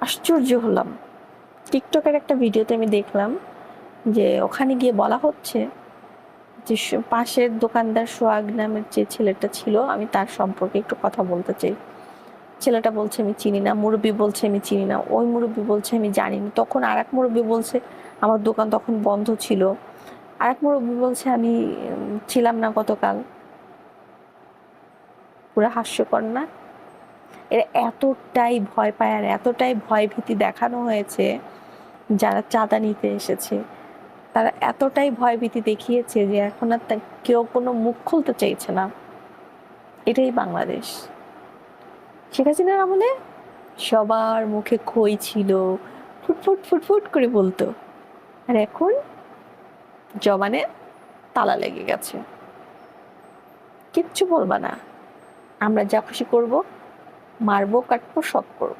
আশ্চর্য হলাম। টিকটকের একটা ভিডিওতে আমি দেখলাম যে ওখানে গিয়ে বলা হচ্ছে যে পাশের দোকানদার সোহাগ নামের যে ছেলেটা ছিল, আমি তার সম্পর্কে একটু কথা বলতে চাই। ছেলেটা বলছে, আমি চিনি না। মুরব্বী বলছে, আমি চিনি না। ওই মুরব্বী বলছে, আমি জানি না তখন আর এক মুরব্বী বলছে, আমার দোকান তখন বন্ধ ছিল। আর এক মুরব্বী বলছে, আমি ছিলাম না গতকাল। পুরো হাস্যকর না? এরা এতটাই ভয় পায় আর এতটাই ভয় ভীতি দেখানো হয়েছে যারা চাঁদা নিতে এসেছে। তারা এতটাই ভয়ভীতি দেখিয়েছে যে এখন আর কেউ কোনো মুখ খুলতে চাইছে না। এটাই বাংলাদেশ। শেখ হাসিনার আমলে সবার মুখে খই ছিল ফুটফুট ফুটফুট করে বলতো। আর এখন জবানে তালা লেগে গেছে। কিচ্ছু বলবা না। আমরা যা খুশি করব মারবো কাটবো সব করব।